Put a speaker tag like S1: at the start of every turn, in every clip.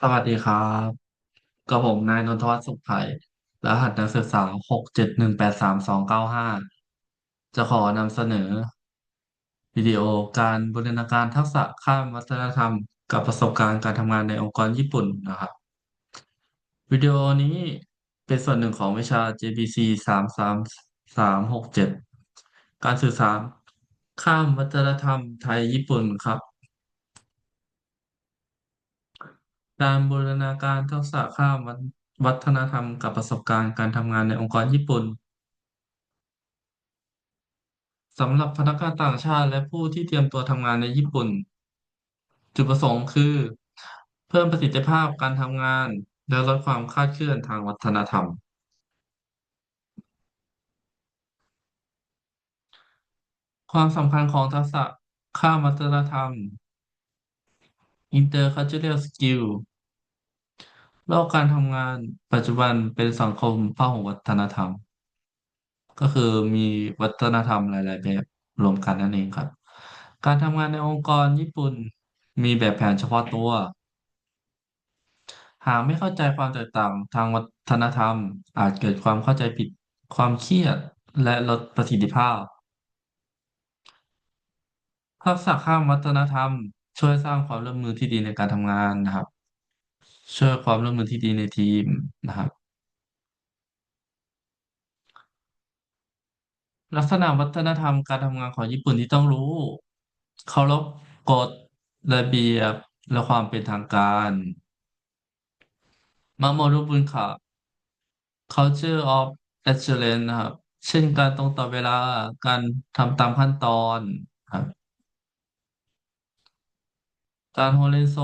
S1: สวัสดีครับ กับผมนายนนทวัฒน์สุขไผ่รหัสนักศึกษาหกเจ็ดหนึ่งแปดสามสองเก้าห้าจะขอนำเสนอ วิดีโอการบูรณาการทักษะข้ามวัฒนธรรม กับประสบการณ์การทำงานในองค์กรญี่ปุ่นนะครับ วิดีโอนี้เป็นส่วนหนึ่งของวิชา JBC สามสามสามหกเจ็ดการสื่อสารข้ามวัฒนธรรมไทยญี่ปุ่นครับ การบูรณาการทักษะข้ามวัฒวัฒนธรรมกับประสบการณ์การทำงานในองค์กรญี่ปุ่น สำหรับพนักงานต่างชาติและผู้ที่เตรียมตัวทำงานในญี่ปุ่น จุดประสงค์คือ เพิ่มประสิทธิภาพการทำงาน และลดความคลาดเคลื่อนทางวัฒนธรรม ความสำคัญของทักษะข้ามวัฒนธรรม intercultural skill โลกการทำงานปัจจุบันเป็นสังคมพหุวัฒนธรรม ก็คือมีวัฒนธรรมหลาย ๆ แบบรวมกันนั่นเองครับ การทำงานในองค์กรญี่ปุ่นมีแบบแผนเฉพาะตัว หากไม่เข้าใจความแตกต่างทางวัฒนธรรม อาจเกิดความเข้าใจผิดความเครียดและลดประสิทธิภาพทักษะข้ามวัฒนธรรม ช่วยสร้างความร่วมมือที่ดีในการทำงานนะครับ ช่วยความร่วมมือที่ดีในทีมนะครับ ลักษณะวัฒนธรรมการทำงานของญี่ปุ่นที่ต้องรู้เคารพกฎระเบียบและความเป็นทางการมาโมรุบุนค่ะ culture of excellence นะครับ เช่นการตรงต่อเวลาการทำตามขั้นตอนครับ การโฮเรนโซ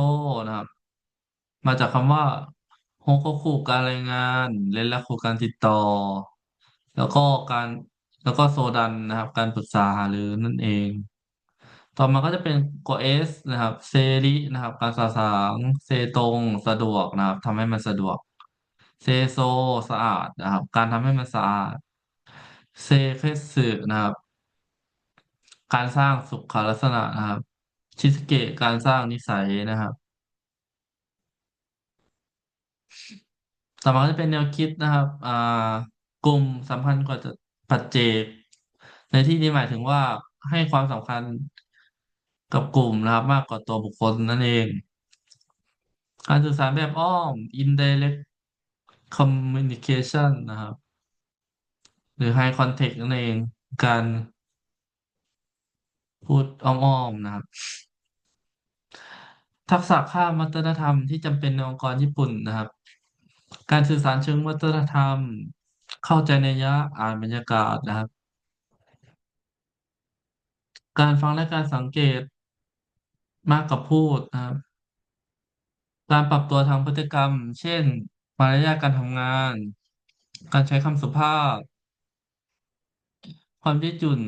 S1: นะครับ มาจากคำว่าโฮโคคุการรายงานเรนและคูการติดต่อ แล้วก็การแล้วก็โซดันนะครับ การปรึกษาหารือนั่นเอง ต่อมาก็จะเป็นโกเอสนะครับ เซรินะครับ การสื่อสารเซตรงสะดวกนะครับทำให้มันสะดวก เซโซสะอาดนะครับ การทำให้มันสะอาด เซเคสึนะครับ การสร้างสุขลักษณะนะครับ ชิสเกะการสร้างนิสัยนะครับต่อมาจะเป็นแนวคิดนะครับ อ่ากลุ่มสำคัญกว่าจะปัจเจก ในที่นี้หมายถึงว่าให้ความสำคัญกับกลุ่มนะครับ มากกว่าตัวบุคคลนั่นเอง การสื่อสารแบบอ้อม indirect communication นะครับ หรือ high context นั่นเองการพูดอ้อมๆนะครับ ทักษะข้ามวัฒนธรรมที่จำเป็นในองค์กรญี่ปุ่นนะครับ การสื่อสารเชิงวัฒนธรรม เข้าใจนัยยะอ่านบรรยากาศนะครับ การฟังและการสังเกตมากกว่าพูดนะครับ การปรับตัวทางพฤติกรรม เช่น มารยาทการทำงาน การใช้คำสุภาพ ความยืดหยุ่น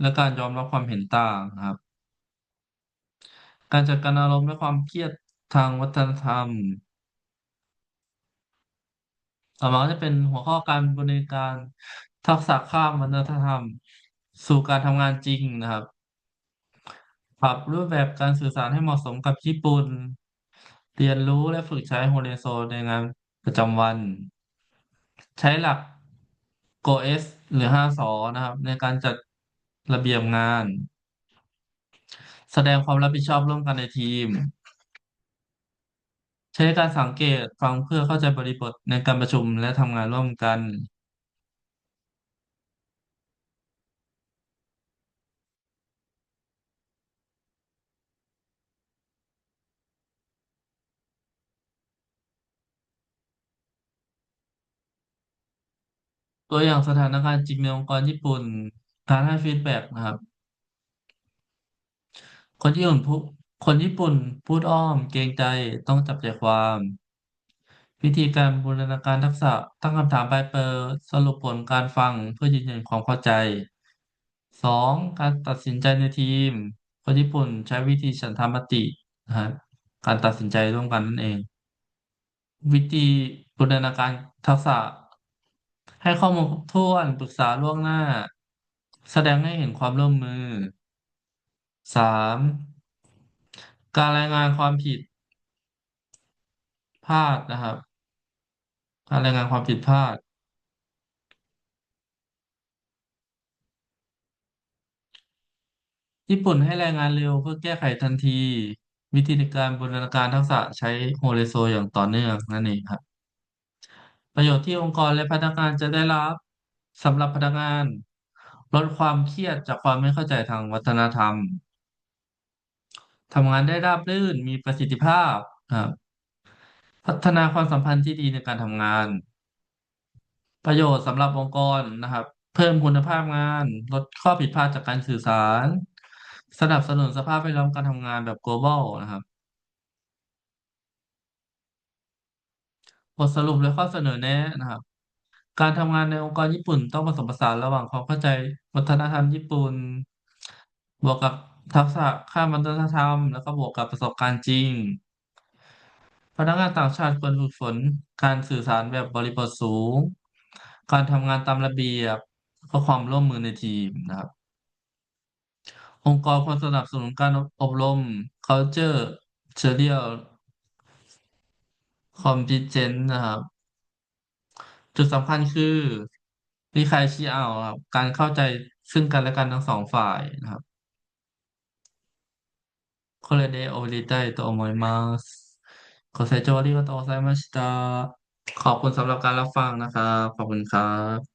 S1: และการยอมรับความเห็นต่างครับ การจัดการอารมณ์และความเครียดทางวัฒนธรรม ต่อมาจะเป็นหัวข้อการบริการทักษะข้ามวัฒนธรรม สู่การทำงานจริงนะครับ ปรับรูปแบบการสื่อสารให้เหมาะสมกับญี่ปุ่น เรียนรู้และฝึกใช้โฮเรโซในงานประจำวัน ใช้หลัก GOS หรือ 5สอนะครับ ในการจัดระเบียบงาน แสดงความรับผิดชอบร่วมกันในทีม ใช้การสังเกตฟังเพื่อเข้าใจบริบทในการประชุมและทำงานร่วมกัน ตัวอย่างสถานการณ์จริงในองค์กรญี่ปุ่น การให้ฟีดแบ็กนะครับ คนญี่ปุ่นพูคนญี่ปุ่นพูดอ้อมเกรงใจต้องจับใจความ วิธีการบูรณาการทักษะตั้งคำถามปลายเปิดสรุปผลการฟังเพื่อยืนยันความเข้าใจสองการตัดสินใจในทีม คนญี่ปุ่นใช้วิธีฉันทามตินะครับการตัดสินใจร่วมกันนั่นเอง วิธีบูรณาการทักษะ ให้ข้อมูลครบถ้วนปรึกษาล่วงหน้า แสดงให้เห็นความร่วมมือ สามการรายงานความผิดพลาดนะครับ การรายงานความผิดพลาด ญี่ปุ่นให้รายงานเร็วเพื่อแก้ไขทันที วิธีในการบูรณาการทักษะใช้โฮเรโซอย่างต่อเนื่องนั่นเองครับ ประโยชน์ที่องค์กรและพนักงานจะได้รับสำหรับพนักงาน ลดความเครียดจากความไม่เข้าใจทางวัฒนธรรม ทำงานได้ราบรื่น มีประสิทธิภาพครับพัฒนาความสัมพันธ์ที่ดีในการทำงาน ประโยชน์สำหรับองค์กรนะครับ เพิ่มคุณภาพงาน ลดข้อผิดพลาดจากการสื่อสาร สนับสนุนสภาพแวดล้อมการทำงานแบบ global นะครับบทสรุปและข้อเสนอแนะนะครับ การทำงานในองค์กรญี่ปุ่นต้องผสมผสานระหว่างความเข้าใจวัฒนธรรมญี่ปุ่น บวกกับ ทักษะข้ามวัฒนธรรม แล้วก็บวกกับประสบการณ์จริง พนักงานต่างชาติควรฝึกฝนการสื่อสารแบบบริบทสูง การทำงานตามระเบียบและความร่วมมือในทีมนะครับ องค์กรควรสนับสนุนการอบรม culture เชอเรียล competence นะครับ จุดสำคัญคือ รีคายชิเอาครับ การเข้าใจซึ่งกันและกันทั้งสองฝ่ายนะครับ これで終わりたいと思います。ご清聴ありがとうございました。ขอบคุณสำหรับการรับฟังนะครับ ขอบคุณครับ